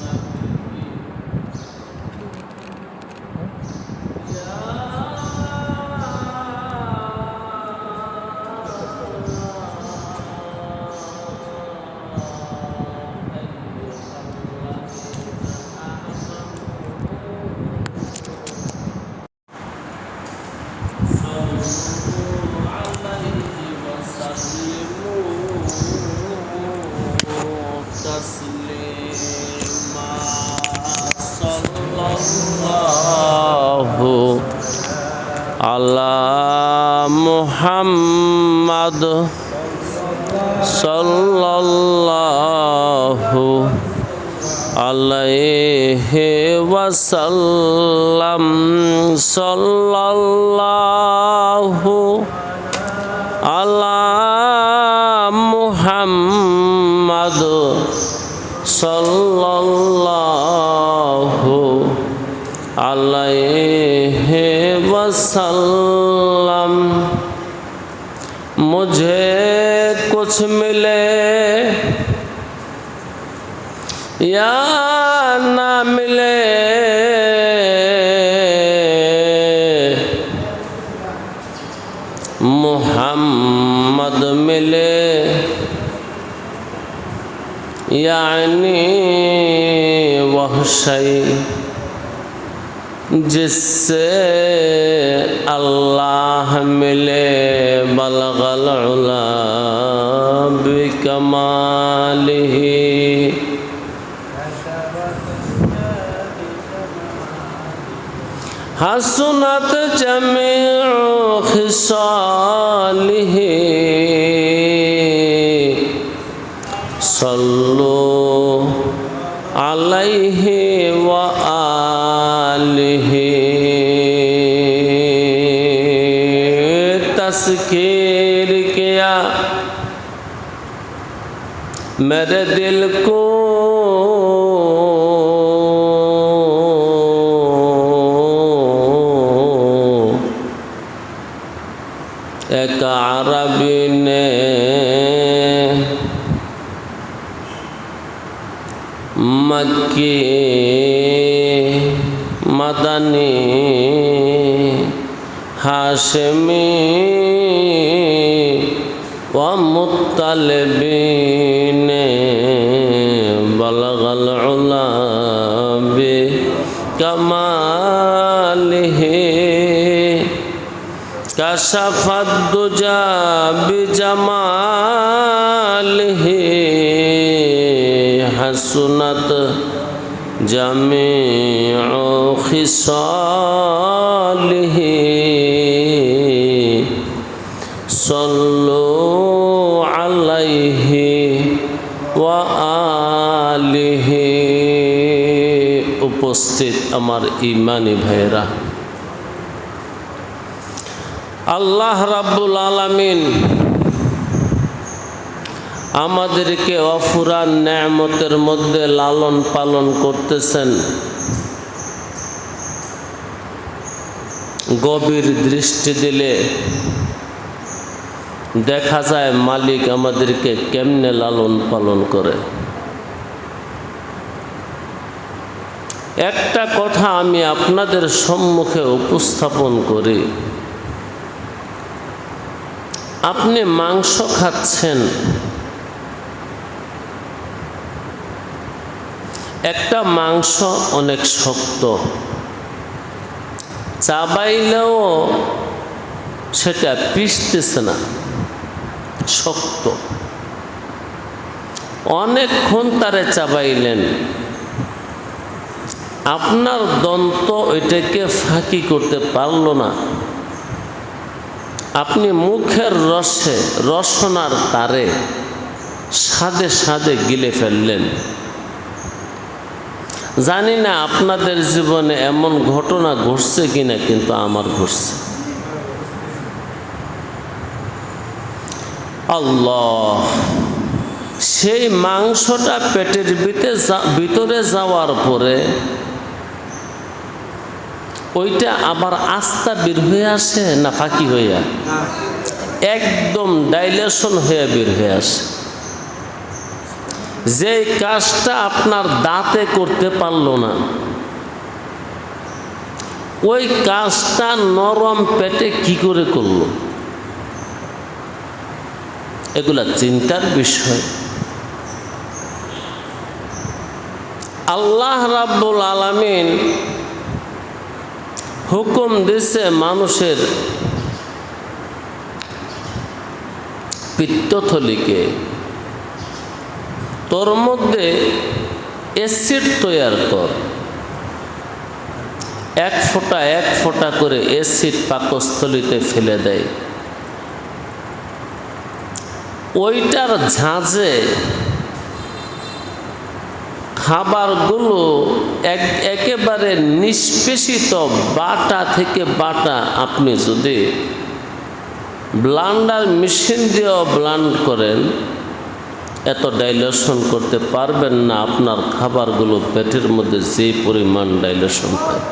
Yeah. وسلم صلى الله على محمد صلى الله عليه وسلم مجھے کچھ میں یعنی وہ شئی جس سے اللہ ملے بلغل العلا بکمال ہی حسنت جمع خصال ہی صلوا عليه وآله. تذکیر کیا میرے دل کو ایک عربی نے মক্কি Madani Hashmi ও মুতালবিনে বলগল উলাবি কমালিহি কশফত দুজা বিজমালিহি হাসুনত جميع خصاله صلوا عليه وآله উপস্থিত আমার ইমানি ভাইরা আল্লাহ রাব্বুল আলামিন আমাদেরকে অফুরান ন্যামতের মধ্যে লালন পালন করতেছেন। গভীর দৃষ্টি দিলে দেখা যায় মালিক আমাদেরকে কেমনে লালন পালন করে। একটা কথা আমি আপনাদের সম্মুখে উপস্থাপন করি। আপনি মাংস খাচ্ছেন একটা মাংস অনেক শক্ত। চাবাইলেও সেটা পিসতেছে না, শক্ত। অনেকক্ষণ তারে চাবাইলেন আপনার দন্ত ওইটাকে ফাঁকি করতে পারল না। আপনি মুখের রসে রসনার তারে সাদে সাদে গিলে ফেললেন। জানি না আপনাদের জীবনে এমন ঘটনা ঘটছে কিনা কিন্তু আমার ঘটছে। আল্লাহ সেই মাংসটা পেটের ভিতরে যাওয়ার পরে ওইটা আবার আস্তা বের হয়ে আসে না ফাঁকি হইয়া? একদম ডাইলেশন হয়ে বের হয়ে আসে। যে কাজটা আপনার দাঁতে করতে পারল না, ওই কাজটা নরম পেটে কি করে করল? এগুলা চিন্তার বিষয়। আল্লাহ রাব্বুল আলামিন হুকুম দিছে মানুষের পিত্তথলিকে। তোর মধ্যে অ্যাসিড তৈরি কর। এক ফোঁটা এক ফোঁটা করে অ্যাসিড পাকস্থলিতে ফেলে দেয়। ওইটার ঝাঁঝে খাবারগুলো এক, একেবারে নিষ্পেষিত বাটা থেকে বাটা আপনি যদি ব্লান্ডার মেশিন দিয়েও ব্লান্ড করেন এত ডাইলেশন করতে পারবেন না, আপনার খাবারগুলো পেটের মধ্যে যে পরিমাণ ডাইলেশন হয়।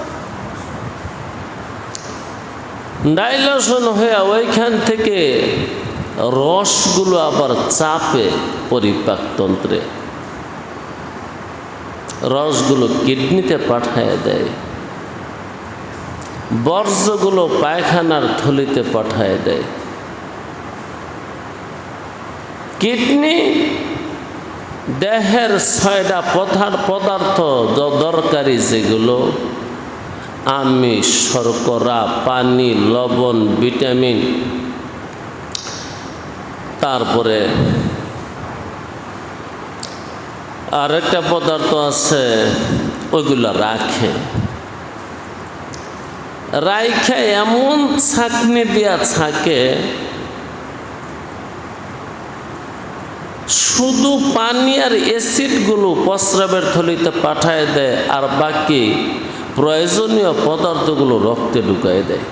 ডাইলেশন হয়ে ওইখান থেকে রসগুলো আবার চাপে পরিপাকতন্ত্রে রসগুলো কিডনিতে পাঠায় দেয়। বর্জ্যগুলো পায়খানার থলিতে পাঠায় দেয়। কিডনি, দেহের ছয়টা পদার পদার্থ দরকারি যেগুলো আমি শর্করা, পানি, লবণ, ভিটামিন, তারপরে আর একটা পদার্থ আছে, ওইগুলো রাখে। রাইখে এমন ছাকনি দিয়া ছাকে শুধু পানি আর অ্যাসিডগুলো প্রস্রাবের থলিতে পাঠায় দেয়, আর বাকি প্রয়োজনীয় পদার্থগুলো রক্তে ঢুকায় দেয়।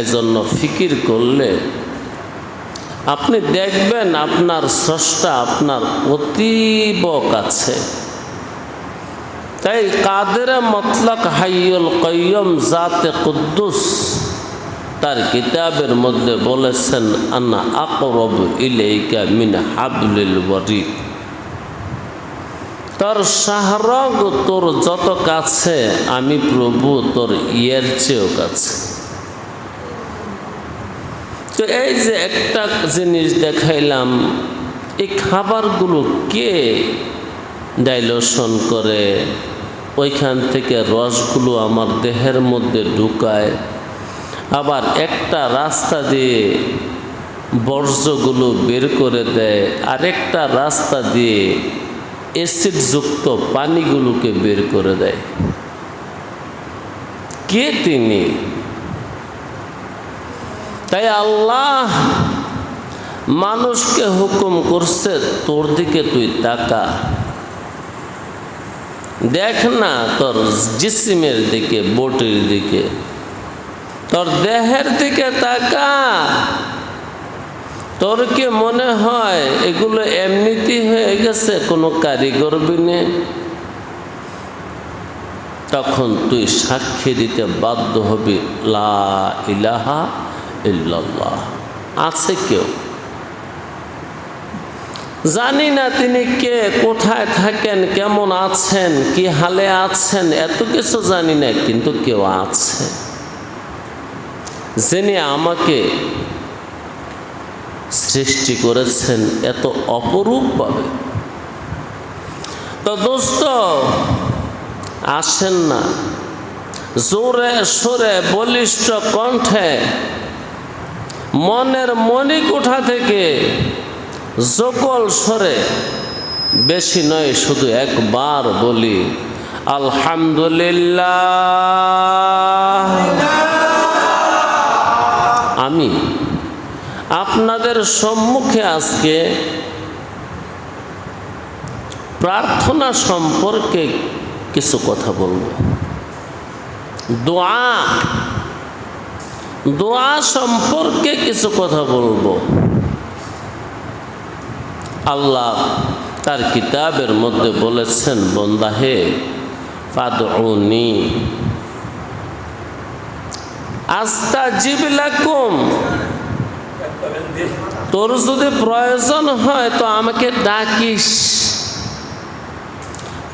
এই জন্য ফিকির করলে আপনি দেখবেন আপনার স্রষ্টা আপনার অতীব কাছে। তাই কাদের মতলক হাইয়ুল কয়ম জাতে কুদ্দুস। তার কিতাবের মধ্যে বলেছেন আন্না আকরব ইলেইকা মিন হাবলিল ওয়ারিদ। তোর শাহরগ তোর যত কাছে, আমি প্রভু তোর ইয়ের চেয়েও কাছে। তো এই যে একটা জিনিস দেখাইলাম, এই খাবারগুলো কে ডাইলেশন করে? ওইখান থেকে রসগুলো আমার দেহের মধ্যে ঢুকায়। আবার একটা রাস্তা দিয়ে বর্জ্যগুলো বের করে দেয়, আরেকটা রাস্তা দিয়ে অ্যাসিডযুক্ত পানিগুলোকে বের করে দেয়। কে তিনি? তাই আল্লাহ মানুষকে হুকুম করছে, তোর দিকে তুই তাকা। দেখ না তোর জিসিমের দিকে, বটির দিকে। তোর দেহের দিকে তাকা। তোর কি মনে হয় এগুলো এমনিতেই হয়ে গেছে? কোনো কারিগর বিনে। তখন তুই সাক্ষী দিতে বাধ্য হবি, লা ইলাহা ইল্লাল্লাহ। আছে কেউ? জানি না তিনি কে, কোথায় থাকেন, কেমন আছেন, কি হালে আছেন, এত কিছু জানি না, কিন্তু কেউ আছে। যিনি আমাকে সৃষ্টি করেছেন এত অপরূপভাবে। তো দোস্ত, আসেন না। জোরে সোরে বলিষ্ঠ কণ্ঠে মনের মণিকুঠা থেকে জকল সরে বেশি নয় শুধু একবার বলি, আলহামদুলিল্লাহ। আমি। আপনাদের সম্মুখে আজকে প্রার্থনা সম্পর্কে কিছু কথা বলব। দোয়া। দোয়া সম্পর্কে কিছু কথা বলব। আল্লাহ তার কিতাবের মধ্যে বলেছেন, বন্দা হে পাদি তোর যদি প্রয়োজন হয় তো আমাকে ডাকিস।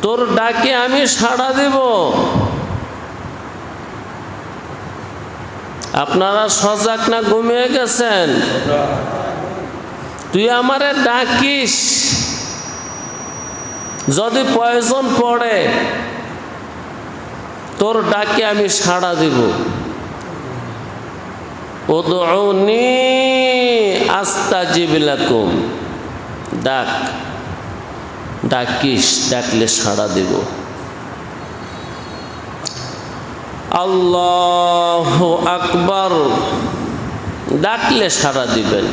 তোর ডাকে আমি সাড়া দেব। আপনারা সজাগ না ঘুমিয়ে গেছেন? তুই আমারে ডাকিস। যদি প্রয়োজন পড়ে, তোর ডাকে আমি সাড়া দিব। ওদৌনি আস্তা জিবিলাকুম ডাক। ডাকিস, ডাকলে সাড়া দেব। আল্লাহ আকবার। ডাকলে সাড়া দিবেন।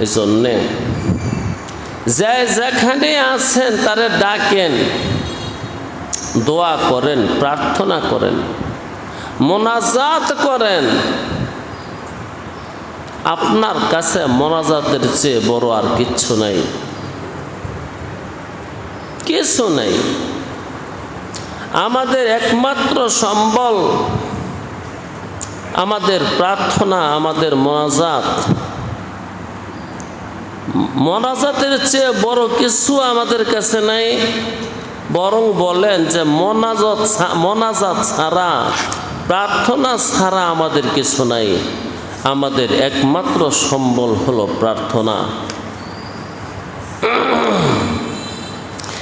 এজন্যে যে যেখানে আছেন তারে ডাকেন। দোয়া করেন, প্রার্থনা করেন। মোনাজাত করেন। আপনার কাছে মোনাজাতের চেয়ে বড় আর কিচ্ছু নাই। কিছু নাই। আমাদের একমাত্র সম্বল, আমাদের প্রার্থনা, আমাদের মোনাজাত। মোনাজাতের চেয়ে বড় কিছু আমাদের কাছে নাই, বরং বলেন যে মোনাজাত মোনাজাত ছাড়া প্রার্থনা ছাড়া আমাদের কিছু নাই। আমাদের একমাত্র সম্বল হলো প্রার্থনা।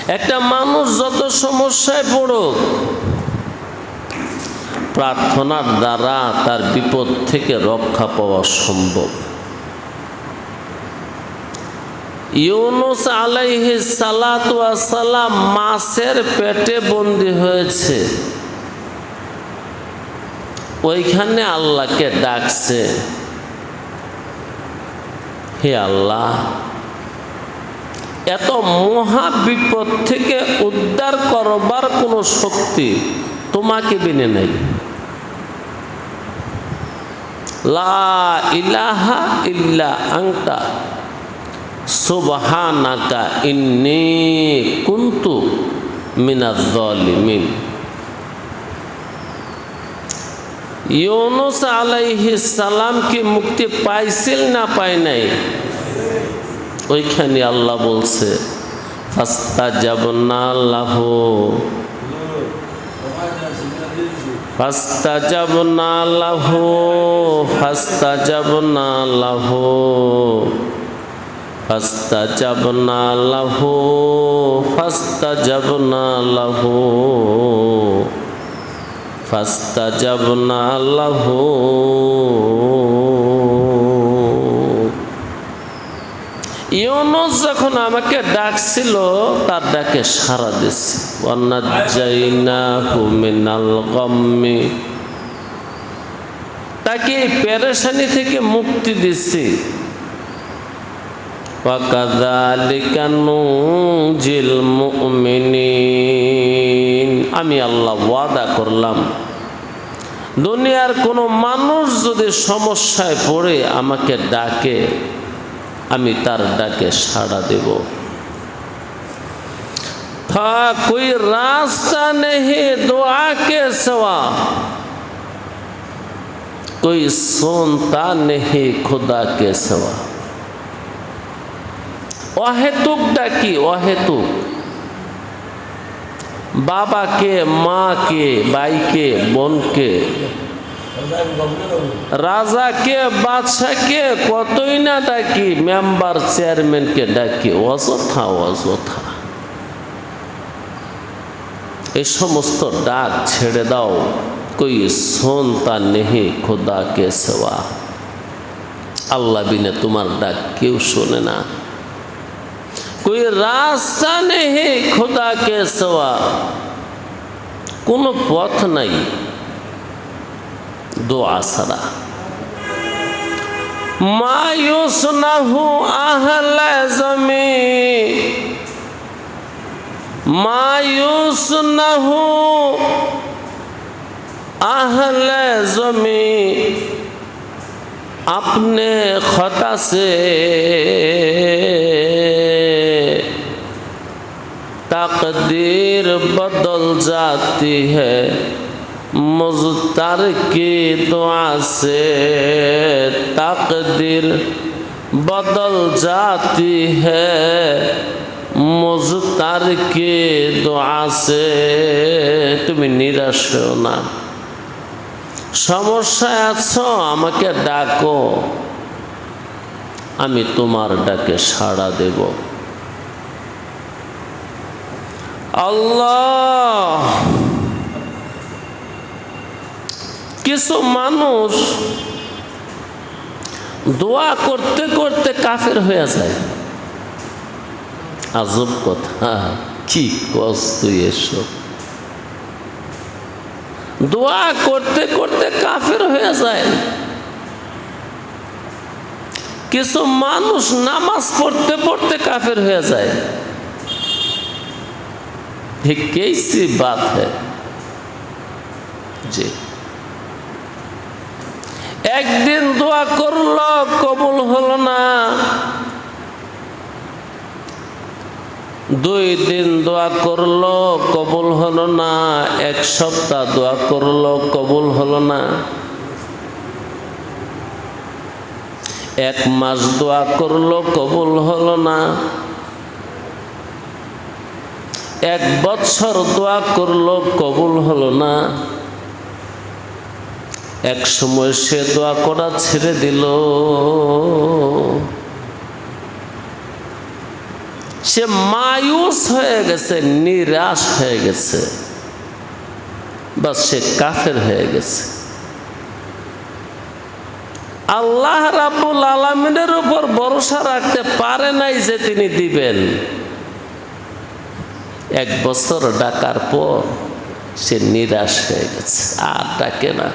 একটা মানুষ যত সমস্যায় পড়ুক, প্রার্থনার দ্বারা তার বিপদ থেকে রক্ষা পাওয়া সম্ভব। ইউনুস আলাইহি সালাম মাছের পেটে বন্দি হয়েছে। ওইখানে আল্লাহকে ডাকছে। হে আল্লাহ, এত মহা বিপদ থেকে উদ্ধার করবার কোনো শক্তি তোমাকে বিনে নেই। লা ইলাহা ইল্লা আংটা সুবহানাকা ইন্নি কুনতু মিনাজ জালিমিন ইউনুস আলাইহিস সালাম কি মুক্তি পাইছিল না পায় নাই? ওইখানে আল্লাহ বলছে ফাস্তা যাব না লাহ। ফাস্তা যাব না লাহ। ফাস্তা যাব না লাহ। ফাস্তা যাব না লাহ। ফাস্তা যাব না লাহ। ফাস্তা যাব না লাহ। ইউনুস যখন আমাকে ডাকছিল, তার ডাকে সারা দিছি তাকে পেরেশানি থেকে মুক্তি দিছি আমি আল্লাহ ওয়াদা করলাম। দুনিয়ার কোনো মানুষ যদি সমস্যায় পড়ে আমাকে ডাকে আমি তার ডাকে সাড়া দেব था कोई रास्ता नहीं दुआ के सिवा कोई सुनता नहीं खुदा के सिवा অহেতুক ডাকি অহেতুক বাবাকে, মাকে বাইকে বোনকে। রাজাকে, বাদশাকে কতই না ডাকি, মেম্বার চেয়ারম্যানকে ডাকি, অযথা অযথা। এই সমস্ত ডাক ছেড়ে দাও, কই শুনতা নেহি খোদাকে সেবা। আল্লাহ বিনে তোমার ডাক কেউ শোনে না। कोई रास्ता नहीं खुदा के सिवा কোনো পথ নাই দোয়া ছাড়া মায়ুস নাহু আহলে জমি মায়ুস নাহু আহলে জমি अपने खता تقدیر بدل جاتی ہے مزتر کی دعا سے تقدیر بدل جاتی ہے مزتر کی دعا سے তুমি নিরাশ হও না সমস্যায় আছো আমাকে ডাকো আমি তোমার ডাকে সাড়া দেবো আল্লাহ। কিছু মানুষ দোয়া করতে করতে কাফের হয়ে যায়। আজব কথা। কি কষ্ট এসব? দোয়া করতে করতে কাফের হয়ে যায়। কিছু মানুষ নামাজ পড়তে পড়তে কাফের হয়ে যায়। ये कैसी बात है জি একদিন দোয়া করলো কবুল হলো না দুই দিন দোয়া করলো কবুল হলো না এক সপ্তাহ দোয়া করলো কবুল হলো না এক মাস দোয়া করলো কবুল হলো না এক বছর দোয়া করল, কবুল হলো না। এক সময় সে দোয়া করা ছেড়ে দিল। সে মায়ুস হয়ে গেছে, নিরাশ হয়ে গেছে, বা সে কাফের হয়ে গেছে। আল্লাহ রাবুল আলমিনের উপর ভরসা রাখতে পারে নাই যে তিনি দিবেন। এক বছর ডাকার পর সে নিরাশ হয়ে গেছে। আর ডাকে না।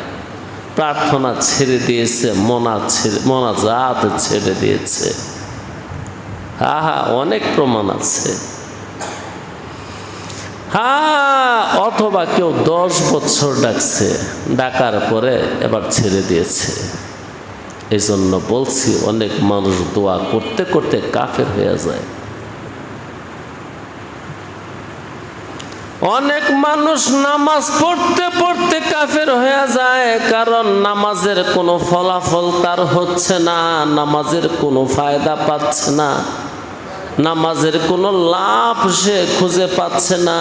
প্রার্থনা ছেড়ে দিয়েছে, মনা ছেড়ে, মনাজাত ছেড়ে দিয়েছে। হা অনেক প্রমাণ আছে। হ্যাঁ অথবা কেউ দশ বছর ডাকছে, ডাকার পরে এবার ছেড়ে দিয়েছে। এই জন্য বলছি, অনেক মানুষ দোয়া করতে করতে কাফের হয়ে যায়। অনেক মানুষ নামাজ পড়তে পড়তে কাফের হয়ে যায়, কারণ নামাজের কোনো ফলাফল তার হচ্ছে না, নামাজের কোনো ফায়দা পাচ্ছে না, নামাজের কোনো লাভ সে খুঁজে পাচ্ছে না।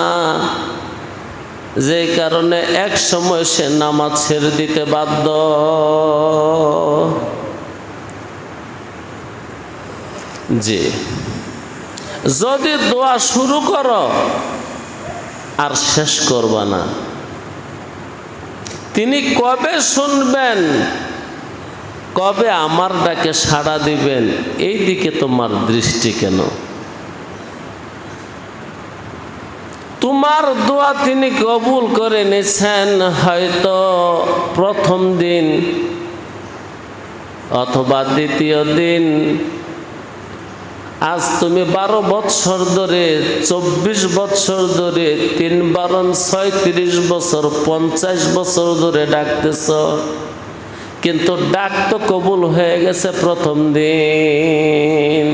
যে কারণে এক সময় সে নামাজ ছেড়ে দিতে বাধ্য। জি। যদি দোয়া শুরু করো আর শেষ করবা না। তিনি কবে শুনবেন? কবে আমার ডাকে সাড়া দিবেন? এই দিকে তোমার দৃষ্টি কেন? তোমার দোয়া তিনি কবুল করে নিছেন হয়তো প্রথম দিন অথবা দ্বিতীয় দিন। আজ তুমি বারো বৎসর ধরে, চব্বিশ বৎসর ধরে, তিন বারণ ছয়ত্রিশ বছর, পঞ্চাশ বছর ধরে ডাকতেছ। কিন্তু ডাক তো কবুল হয়ে গেছে প্রথম দিন।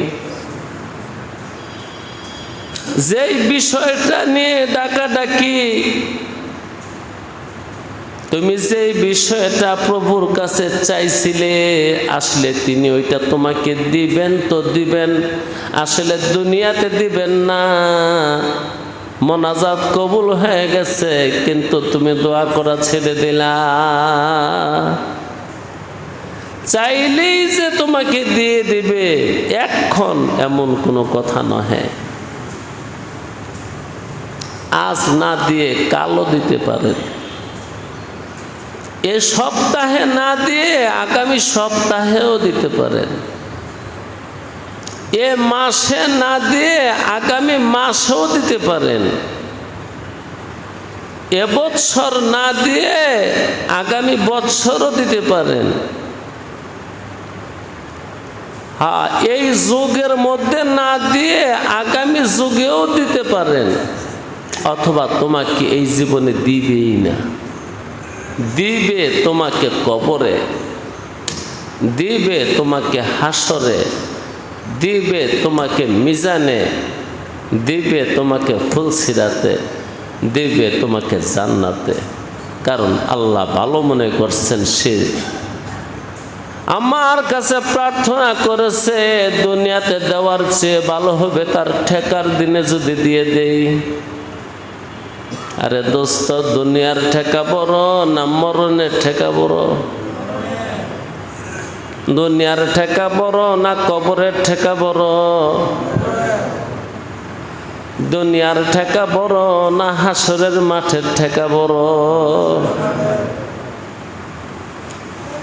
যেই বিষয়টা নিয়ে ডাকা ডাকি তুমি যে বিষয়টা প্রভুর কাছে চাইছিলে, আসলে তিনি ওইটা তোমাকে দিবেন তো দিবেন, আসলে দুনিয়াতে দিবেন না। মনাজাত কবুল হয়ে গেছে, কিন্তু তুমি দোয়া করা ছেড়ে দিলা। চাইলেই যে তোমাকে দিয়ে দিবে, এখন এমন কোনো কথা নহে। আজ না দিয়ে কালো দিতে পারেন এ সপ্তাহে না দিয়ে আগামী সপ্তাহেও দিতে পারেন। এ মাসে না দিয়ে আগামী মাসেও দিতে পারেন। এবছর না দিয়ে আগামী বৎসরও দিতে পারেন। হ্যাঁ এই যুগের মধ্যে না দিয়ে আগামী যুগেও দিতে পারেন। অথবা তোমাকে এই জীবনে দিবেই না। দিবে তোমাকে কবরে, দিবে তোমাকে হাসরে, দিবে তোমাকে মিজানে, দিবে তোমাকে ফুলসিরাতে, দিবে তোমাকে জান্নাতে। কারণ আল্লাহ ভালো মনে করছেন সে আমার কাছে প্রার্থনা করেছে, দুনিয়াতে দেওয়ার চেয়ে ভালো হবে তার ঠেকার দিনে যদি দিয়ে দেই। আরে দোস্ত, দুনিয়ার ঠেকা বড় না মরণের ঠেকা বড়? দুনিয়ার ঠেকা বড় না কবরের ঠেকা বড়? দুনিয়ার ঠেকা বড় না হাসরের মাঠের ঠেকা বড়?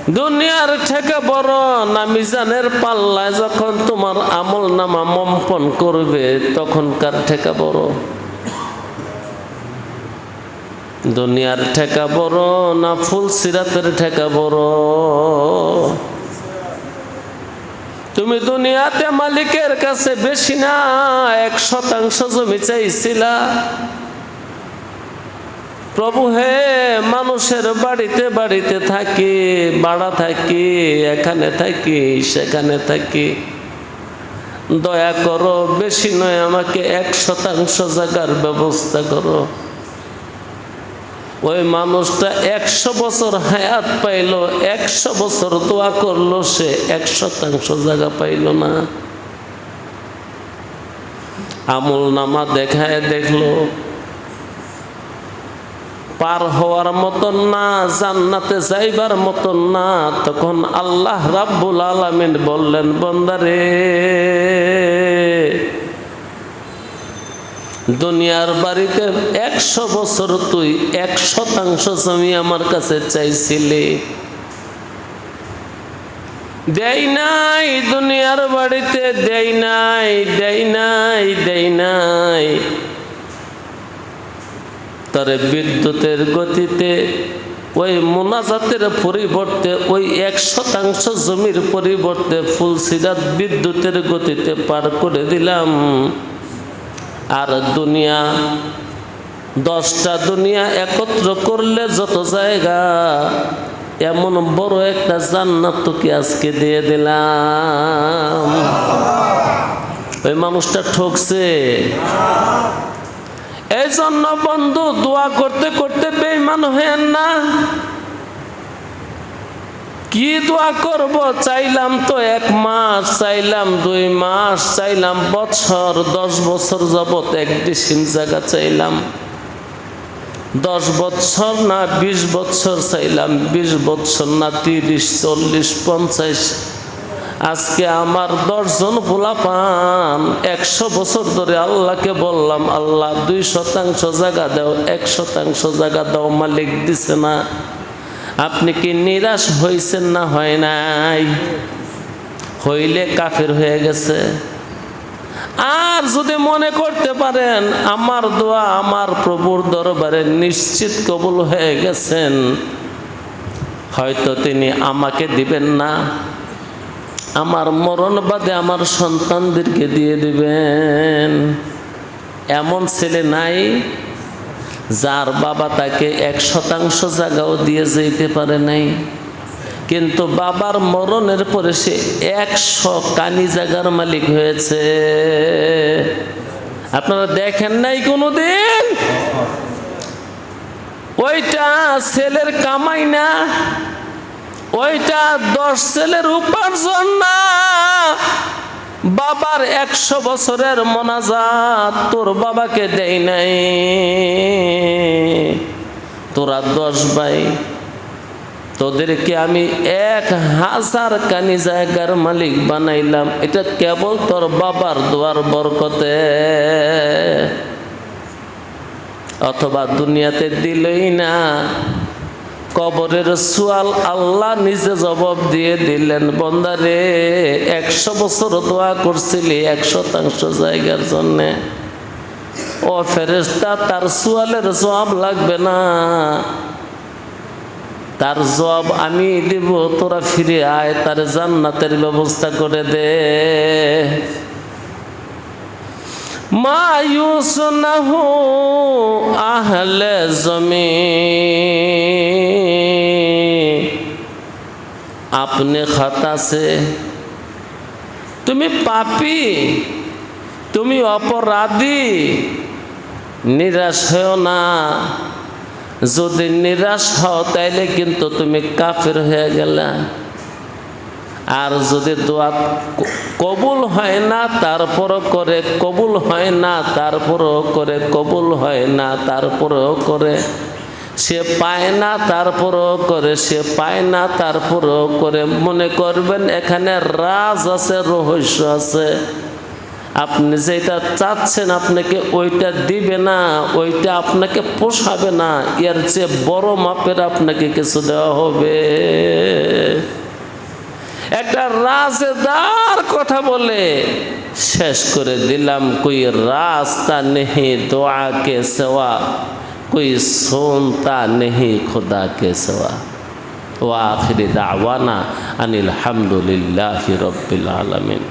দুনিয়ার ঠেকা বড় না মিজানের পাল্লায় যখন তোমার আমল নামা মম্পন করবে, তখনকার ঠেকা বড়। দুনিয়ার ঠেকা বড় না ফুল সিরাতের ঠেকা বড়? তুমি দুনিয়াতে মালিকের কাছে বেশি না, এক শতাংশ জমি চাইছিলা। প্রভু হে, মানুষের বাড়িতে বাড়িতে থাকি, বাড়া থাকি, এখানে থাকি, সেখানে থাকি। দয়া করো, বেশি নয়, আমাকে এক শতাংশ জায়গার ব্যবস্থা করো। ওই মানুষটা একশো বছর হায়াত পাইল, একশো বছর দোয়া করল, সে এক শতাংশ জায়গা পাইল না। আমল নামা দেখায় দেখল, পার হওয়ার মতন না, জান্নাতে যাইবার মতন না, তখন আল্লাহ রাব্বুল আলামিন বললেন, বন্দারে দুনিয়ার বাড়িতে একশো বছর তুই এক শতাংশ জমি আমার কাছে চাইছিলি। দেই নাই দুনিয়ার বাড়িতে, দেই নাই দেই নাই দেই নাই। তার বিদ্যুতের গতিতে, ওই মোনাজাতের পরিবর্তে, ওই এক শতাংশ জমির পরিবর্তে ফুলসিরাত বিদ্যুতের গতিতে পার করে দিলাম। আর দুনিয়া, দশটা দুনিয়া একত্র করলে যত জায়গা, এমন বড় একটা জান্নাত তোকে আজকে দিয়ে দিলাম। ওই মানুষটা ঠকছে। এই জন্য বন্ধু, দোয়া করতে করতে বেইমান হয়েন না। কি দোয়া করব? চাইলাম তো এক মাস, চাইলাম দুই মাস, চাইলাম বছর, দশ বছর যাবত এক ডিসিম জায়গা চাইলাম। দশ বছর না বিশ বছর চাইলাম, বিশ বছর না তিরিশ, চল্লিশ, পঞ্চাশ। আজকে আমার দশজন পোলা পান একশো বছর ধরে আল্লাহকে বললাম, আল্লাহ, দুই শতাংশ জায়গা দাও, এক শতাংশ জায়গা দাও, মালিক দিছে না। আপনি কি নিরাশ হয়েছেন না হয় নাই? হইলে কাফের হয়ে গেছে। আর যদি মনে করতে পারেন, আমার দোয়া আমার প্রভুর দরবারে নিশ্চিত কবুল হয়ে গেছেন, হয়তো তিনি আমাকে দিবেন না। আমার মরণ বাদে আমার সন্তানদেরকে দিয়ে দিবেন। এমন ছেলে নাই যার বাবা তাকে এক শতাংশ জায়গাও দিয়ে যেতে পারে নাই। কিন্তু বাবার মরণের পরে সে একশো কানি জায়গার মালিক হয়েছে। আপনারা দেখেন নাই কোনো দিন ওইটা ছেলের কামাই না, ওইটা দশ ছেলের উপার্জন না। বাবার একশো বছরের মনাজাত তোর বাবাকে দেয় নাই। তোরা দশ ভাই, তোদেরকে আমি এক হাজার কানি জায়গার মালিক বানাইলাম। এটা কেবল তোর বাবার দোয়ার বরকতে। অথবা দুনিয়াতে দিলই না। কবরের সুয়াল আল্লাহ নিজে জবাব দিয়ে দিলেন, বন্দারে, একশো বছর দোয়া করছিলি, এক শতাংশ জায়গার জন্যে। ও ফেরেস্তা তার সুয়ালের জবাব লাগবে না। তার জবাব আমি দিব, তোরা ফিরে আয়, তার জান্নাতের ব্যবস্থা করে দে। মায়ুসনাহ আহলে জমি আপনি খাতা সে তুমি পাপি, তুমি অপরাধী, নিরাশ হও না। যদি নিরাশ হও, তাইলে কিন্তু তুমি কাফের হয়ে গেলে। আর যদি দোয়া কবুল হয় না, তারপরও করে কবুল হয় না, তারপরও করে কবুল হয় না, তারপরও করে সে পায় না, তারপরও করে। সে পায় না, তারপরও করে। মনে করবেন, এখানে রাজ আছে, রহস্য আছে। আপনি যেটা চাচ্ছেন, আপনাকে ওইটা দিবে না, ওইটা আপনাকে পোষাবে না। এর চেয়ে বড় মাপের আপনাকে কিছু দেওয়া হবে। একটা রাজদার কথা বলে, শেষ করে দিলাম, কই রাস্তা নেহি দোয়া কে সেवा कोई सुनता नहीं खुदा के सिवा व आखिर दावाना अनिल हमदुलिल्लाहि रब्बिल आलमीन